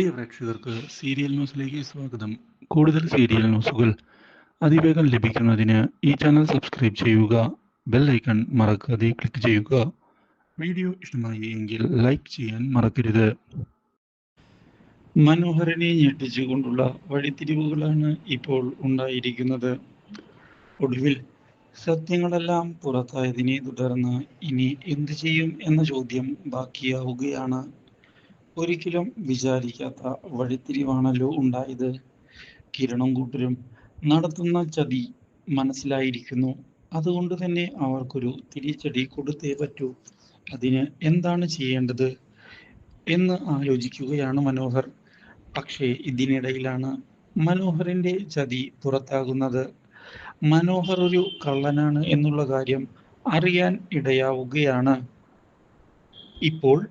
പ്രിയ പ്രേക്ഷകർക്ക് സീരിയൽ ന്യൂസിലേക്ക് സ്വാഗതം. കൂടുതൽ സീരിയൽ ന്യൂസുകൾ അതിവേഗം ലഭിക്കുന്നതിന് ഈ ചാനൽ സബ്സ്ക്രൈബ് ചെയ്യുക ബെൽ ഐക്കൺ മറക്കാതെ ക്ലിക്ക് ചെയ്യുക. വീഡിയോ ഇഷ്ടമായി എങ്കിൽ ലൈക്ക് ചെയ്യാൻ മറക്കരുത്. മനോഹരനെ ഞെട്ടിച്ചുകൊണ്ടുള്ള വഴിത്തിരിവുകളാണ് ഇപ്പോൾ ഉണ്ടായിരിക്കുന്നത്. ഒടുവിൽ സത്യങ്ങളെല്ലാം പുറത്തായതിനെ തുടർന്ന് ഇനി എന്തു ചെയ്യും എന്ന ചോദ്യം ബാക്കിയാവുകയാണ്. ഒരിക്കലും വിചാരിക്കാത്ത വഴിത്തിരിവാണല്ലോ ഉണ്ടായത്. കിരണും കൂട്ടരും നടത്തുന്ന ചതി മനസ്സിലായിരിക്കുന്നു. അതുകൊണ്ട് തന്നെ അവർക്കൊരു തിരിച്ചടി കൊടുത്തേ പറ്റൂ. അതിന് എന്താണ് ചെയ്യേണ്ടത് എന്ന് ആലോചിക്കുകയാണ് മനോഹർ. പക്ഷേ ഇതിനിടയിലാണ് മനോഹറിന്റെ ചതി പുറത്താകുന്നത്. മനോഹർ ഒരു കള്ളനാണ് എന്നുള്ള കാര്യം അറിയാൻ ഇടയാവുകയാണ്. ഇപ്പോൾ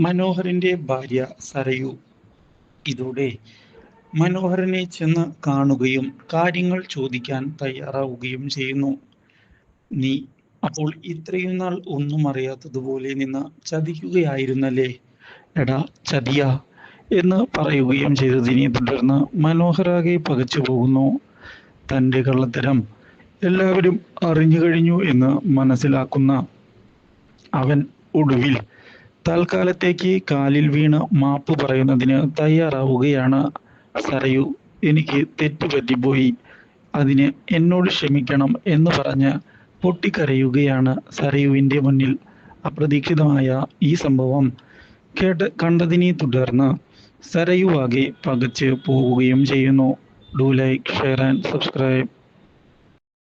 മനോഹറിന്റെ ഭാര്യ സരയു ഇതോടെ മനോഹരനെ ചെന്ന് കാണുകയും കാര്യങ്ങൾ ചോദിക്കാൻ തയ്യാറാവുകയും ചെയ്യുന്നു. നീ അപ്പോൾ ഇത്രയും നാൾ ഒന്നും അറിയാത്തതുപോലെ നിന്ന് ചതിക്കുകയായിരുന്നല്ലേ? എടാ ചതിയ എന്ന് പറയുകയും ചെയ്തതിനെ തുടർന്ന് മനോഹരാകെ പകച്ചു പോകുന്നു. തന്റെ കള്ളത്തരം എല്ലാവരും അറിഞ്ഞു കഴിഞ്ഞു എന്ന് മനസ്സിലാക്കുന്ന അവൻ ഒടുവിൽ തൽക്കാലത്തേക്ക് കാലിൽ വീണ് മാപ്പ് പറയുന്നതിന് തയ്യാറാവുകയാണ്. സരയു എനിക്ക് തെറ്റുപറ്റിപ്പോയി അതിന് എന്നോട് ക്ഷമിക്കണം എന്ന് പറഞ്ഞ് പൊട്ടിക്കരയുകയാണ് സരയുവിന്റെ മുന്നിൽ അപ്രതീക്ഷിതമായ ഈ സംഭവം. കേട്ട് കണ്ടതിനെ തുടർന്ന് സരയുവാകെ പകച്ച് പോവുകയും ചെയ്യുന്നു. Do like share and subscribe